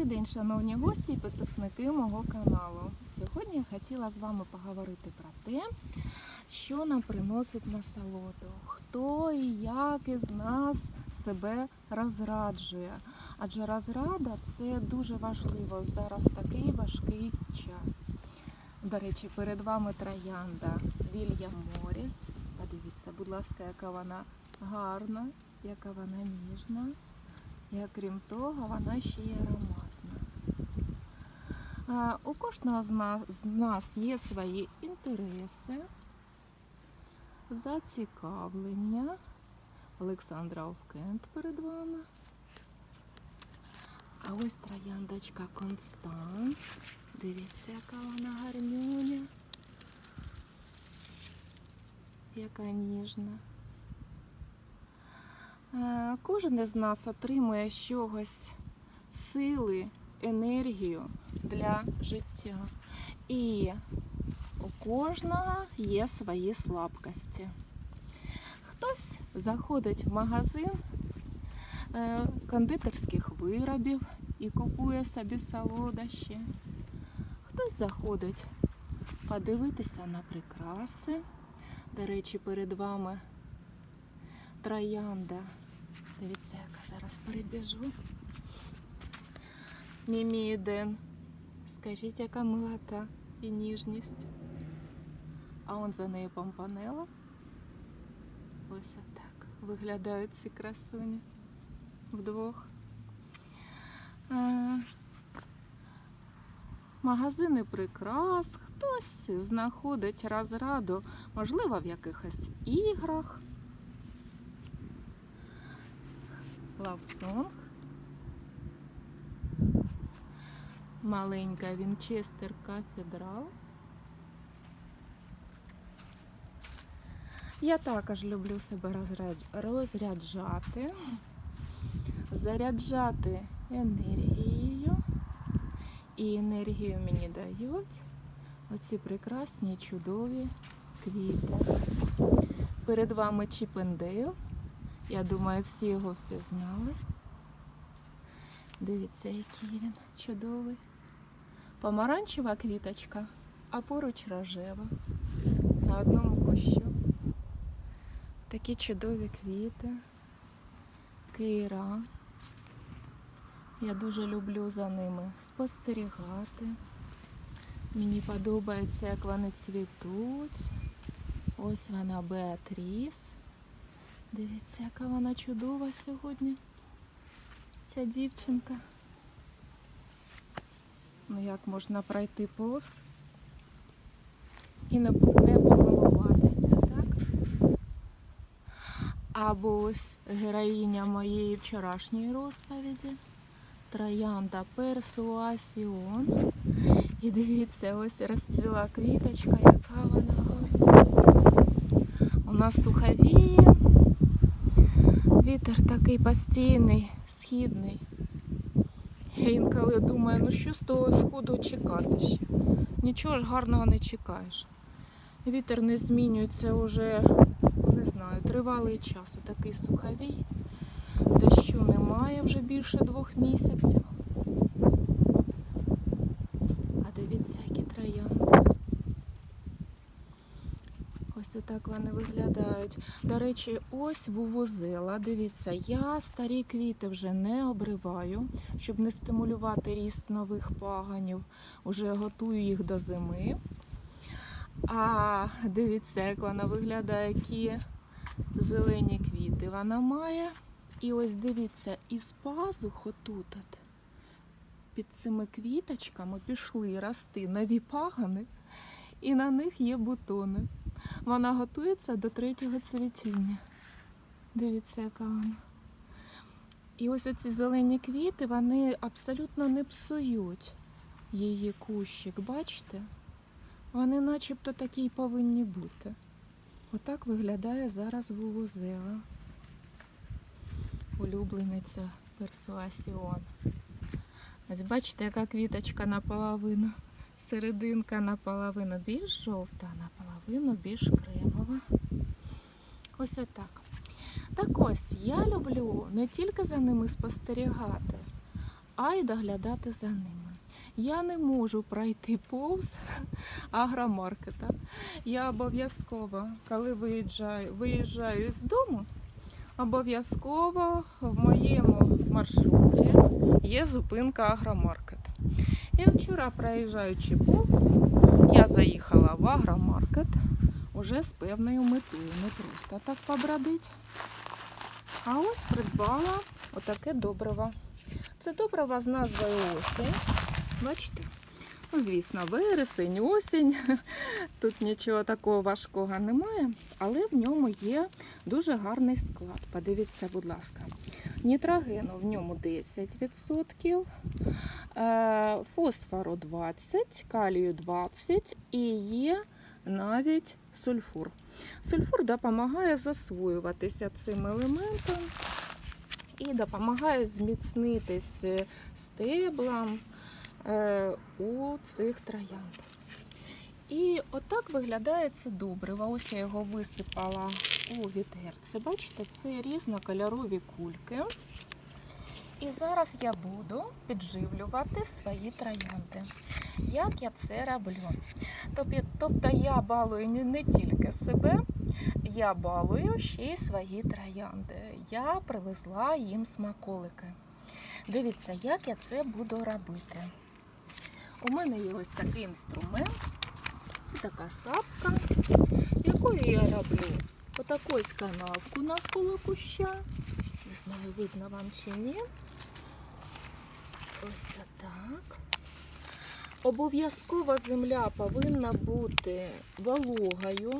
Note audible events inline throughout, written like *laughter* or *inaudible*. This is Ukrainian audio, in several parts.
Добрий день, шановні гості і підписники мого каналу. Сьогодні я хотіла з вами поговорити про те, що нам приносить насолоду, хто і як із нас себе розраджує. Адже розрада це дуже важливо зараз такий важкий час. До речі, перед вами троянда Вільям Моріс. Подивіться, будь ласка, яка вона гарна, яка вона ніжна. І крім того, вона ще й ароматна. А, У кожного з нас, з нас є свої інтереси, зацікавлення. Олександра Овкент перед вами. А ось трояндочка Констанс. Дивіться, яка вона гарнюня. Яка ніжна. Е, Кожен із нас отримує з чогось сили, енергію для життя. І у кожного є свої слабкості. Хтось заходить в магазин е, кондитерських виробів і купує собі солодощі. Хтось заходить подивитися на прикраси. До речі, перед вами троянда. Дивіться, яка зараз перебіжу. Мімі Ден. Скажіть, яка милота і ніжність. А он за нею помпанела. Ось отак виглядають ці красуні вдвох. Е, Магазини прикрас, хтось знаходить розраду, можливо, в якихось іграх. Лавсонг. Маленька Вінчестер Кафедрал. Я також люблю себе розряджати, заряджати енергією. І енергію мені дають оці прекрасні чудові квіти. Перед вами Чіпендейл. Я думаю, всі його впізнали. Дивіться, який він чудовий. Помаранчева квіточка, а поруч рожева. На одному кущу. Такі чудові квіти. Кейра. Я дуже люблю за ними спостерігати. Мені подобається, як вони цвітуть. Ось вона Беатріс. Дивіться, яка вона чудова сьогодні. Ця дівчинка. Ну як можна пройти повз і не, помилуватися, так? Або ось героїня моєї вчорашньої розповіді. Троянда Персуасіон. І дивіться, ось розцвіла квіточка, яка вона. У нас суховіє. Вітер такий постійний, східний. Я інколи думаю, ну що з того сходу чекати ще? Нічого ж гарного не чекаєш. Вітер не змінюється вже, не знаю, тривалий час. Такий суховій. Дощу немає вже більше двох місяців. А дивіться, які троянди. Ось отак вони виглядають. До речі, ось вувузела. Дивіться, я старі квіти вже не обриваю, щоб не стимулювати ріст нових паганів. Уже готую їх до зими. А дивіться, як вона виглядає, які зелені квіти вона має. І ось дивіться, із пазух отут от, під цими квіточками пішли рости нові пагани, і на них є бутони. Вона готується до третього цвітіння. Дивіться, яка вона. І ось оці зелені квіти, вони абсолютно не псують її кущик. Бачите? Вони начебто такі й повинні бути. Отак виглядає зараз вувузела. Улюблениця Персуасіон. Ось бачите, яка квіточка наполовину. Серединка наполовину більш жовта, а наполовину більш кремова. Ось отак. Так ось, я люблю не тільки за ними спостерігати, а й доглядати за ними. Я не можу пройти повз *laughs* агромаркета. Я обов'язково, коли виїжджаю, виїжджаю з дому, обов'язково в моєму маршруті є зупинка агромаркет. Вчора, проїжджаючи повз, я заїхала в агромаркет уже з певною метою. Не просто так побродить. А ось придбала отаке добриво. Це добриво з назвою осінь. Бачите? Ну, звісно, вересень, осінь. *laughs* Тут нічого такого важкого немає, але в ньому є дуже гарний склад. Подивіться, будь ласка. Нітрогену в ньому 10%, е, фосфору 20, калію 20 і є навіть сульфур. Сульфур допомагає засвоюватися цим елементом і допомагає зміцнитись стеблам е, у цих троянд. І отак виглядає це добриво. Ось я його висипала у відерце. Бачите, це різнокольорові кульки. І зараз я буду підживлювати свої троянди. Як я це роблю? Тобто я балую не, не тільки себе, я балую ще й свої троянди. Я привезла їм смаколики. Дивіться, як я це буду робити. У мене є ось такий інструмент. Це така сапка, якою я роблю отаку ось канавку навколо куща. Не знаю, видно вам чи ні. Ось так. Обов'язково земля повинна бути вологою.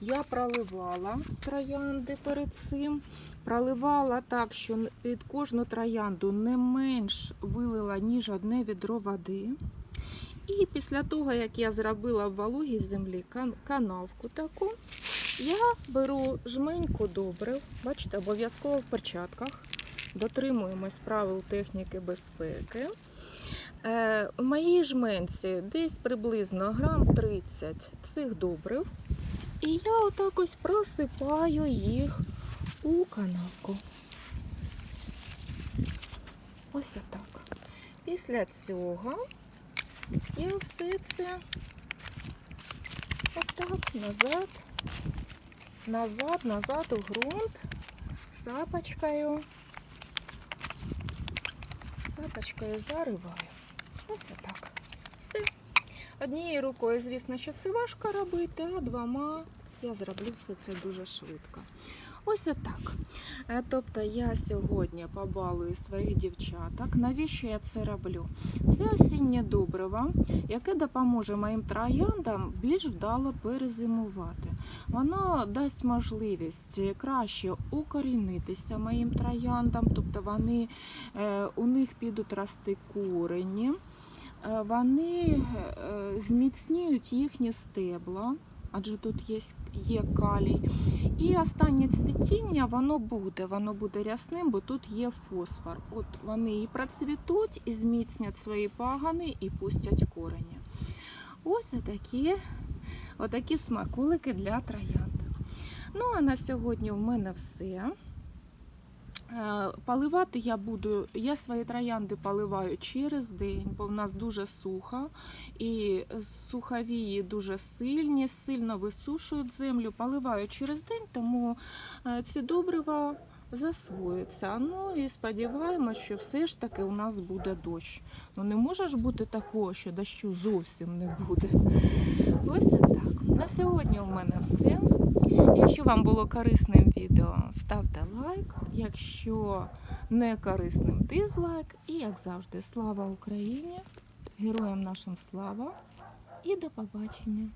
Я проливала троянди перед цим. Проливала так, що під кожну троянду не менш вилила, ніж одне відро води. І після того, як я зробила в землі канавку таку, я беру жменьку добрив, бачите, обов'язково в перчатках. Дотримуємось правил техніки безпеки. Е, в моїй жменці десь приблизно грам 30 цих добрив. І я отак ось просипаю їх у канавку. Ось отак. Після цього я все це отак назад, назад, назад у ґрунт сапочкою. Сапочкою зариваю. Ось отак. Все. Однією рукою, звісно, що це важко робити, а двома я зроблю все це дуже швидко. Ось отак. Е, Тобто я сьогодні побалую своїх дівчаток. Навіщо я це роблю? Це осіннє добриво, яке допоможе моїм трояндам більш вдало перезимувати. Воно дасть можливість краще укорінитися моїм трояндам, тобто вони, е, у них підуть рости корені, е, вони зміцніють їхні стебла. Адже тут є, є калій. І останнє цвітіння воно буде, воно буде рясним, бо тут є фосфор. От вони і процвітуть, і зміцнять свої пагани, і пустять корені. Ось отакі, отакі смаколики для троянд. Ну, а на сьогодні в мене все. Е, Поливати я буду, я свої троянди поливаю через день, бо в нас дуже сухо, і суховії дуже сильні, сильно висушують землю. Поливаю через день, тому е, ці добрива засвоюються. Ну і сподіваємось, що все ж таки у нас буде дощ. Ну не може ж бути такого, що дощу зовсім не буде. Ось так. На сьогодні у мене все. Якщо вам було корисним відео, ставте лайк. Якщо не корисним, дизлайк. І як завжди, слава Україні! Героям нашим слава і до побачення!